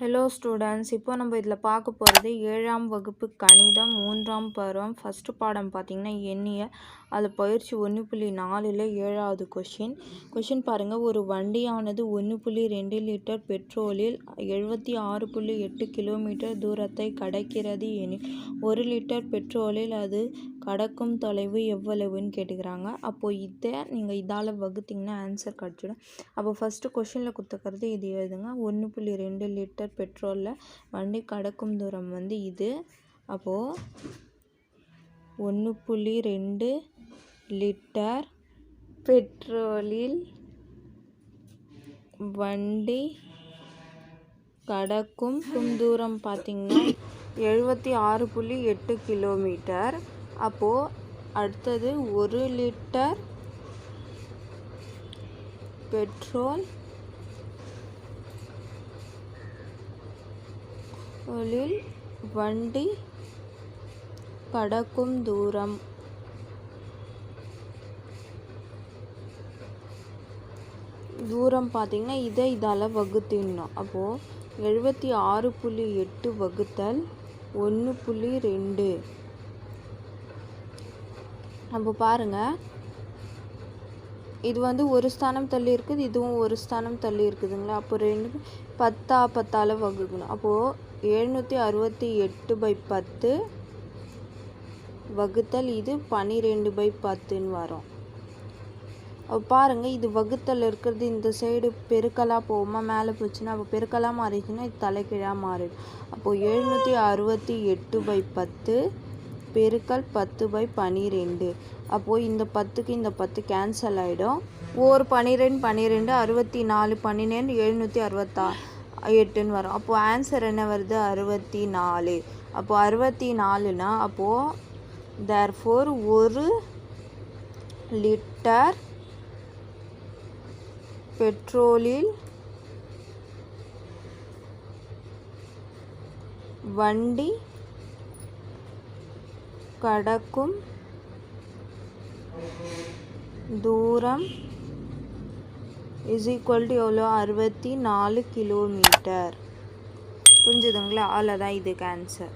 Hello students இப்போ நம்ம இதில் பார்க்க போகிறது ஏழாம் வகுப்பு கணிதம் மூன்றாம் பருவம். ஃபஸ்ட்டு பாடம் பார்த்திங்கன்னா எண்ணிய அது பயிற்சி ஒன்று புள்ளி நாலில் ஏழாவது கொஷின் கொஷின் பாருங்கள் ஒரு வண்டியானது ஒன்று புள்ளி ரெண்டு லிட்டர் பெட்ரோலில் எழுபத்தி ஆறு புள்ளி எட்டு கிலோமீட்டர் தூரத்தை கடக்கிறது எனில் ஒரு லிட்டர் பெட்ரோலில் அது கடக்கும் தொலைவு எவ்வளவுன்னு கேட்டுக்கிறாங்க. அப்போது இதை நீங்கள் இதால் வகுத்திங்கன்னா ஆன்சர் கிடச்சிடும். அப்போ ஃபஸ்ட்டு கொஷினில் கொடுத்துக்கிறது இது எழுதுங்க. ஒன்று புள்ளி ரெண்டு லிட்டர் பெட்ரோலில் வண்டி கடக்கும் தூரம் வந்து இது. அப்போது ஒன்று புள்ளி ரெண்டு லிட்டர் பெட்ரோலில் வண்டி கடக்கும் தூரம் பார்த்திங்கன்னா எழுபத்தி ஆறு புள்ளி எட்டு கிலோமீட்டர் அப்போது அடுத்தது ஒரு லிட்டர் பெட்ரோல் ஒளில் வண்டி கடக்கும் தூரம். தூரம் பார்த்திங்கன்னா இதை இதால் வகுத்திடணும். அப்போது எழுபத்தி ஆறு புள்ளி எட்டு வகுத்தல் ஒன்று புள்ளி ரெண்டு. அப்போ பாருங்கள் இது வந்து ஒரு ஸ்தானம் தள்ளி இருக்குது இதுவும் ஒரு ஸ்தானம் தள்ளி இருக்குதுங்களா? அப்போ ரெண்டு பத்தா பத்தால் வகுக்கணும். அப்போது எழுநூற்றி அறுபத்தி எட்டு பை பத்து வகுத்தல் இது பன்னிரெண்டு பை பத்துன்னு வரும். அப்போ பாருங்கள் இது வகுத்தல் இருக்கிறது இந்த சைடு பெருக்கலாக போகுமா மேலே போச்சுன்னா அப்போ பெருக்கலாக மாறிச்சுன்னா இது தலைக்கீழாக மாறிடும். அப்போது எழுநூற்றி அறுபத்தி எட்டு பை பத்து பெருக்கல் பத்து பை பன்னிரெண்டு அப்போது இந்த பத்துக்கு இந்த பத்து கேன்சல் ஆகிடும் ஒரு பன்னிரெண்டு பன்னிரெண்டு அறுபத்தி நாலு பன்னிரெண்டு எழுநூற்றி அறுபத்தா எட்டுன்னு வரும். அப்போது ஆன்சர் என்ன வருது? அறுபத்தி நாலு அப்போது அறுபத்தி நாலுனா அப்போது தேர்ஃபோர் ஒரு லிட்டர் பெட்ரோலில் வண்டி கடக்கும் தூரம் இஸ் ஈக்குவல் டு எவ்வளோ? அறுபத்தி நாலு கிலோமீட்டர் புரிஞ்சுதுங்களா? அவ்வளோதான் இதுக்கு ஆன்சர்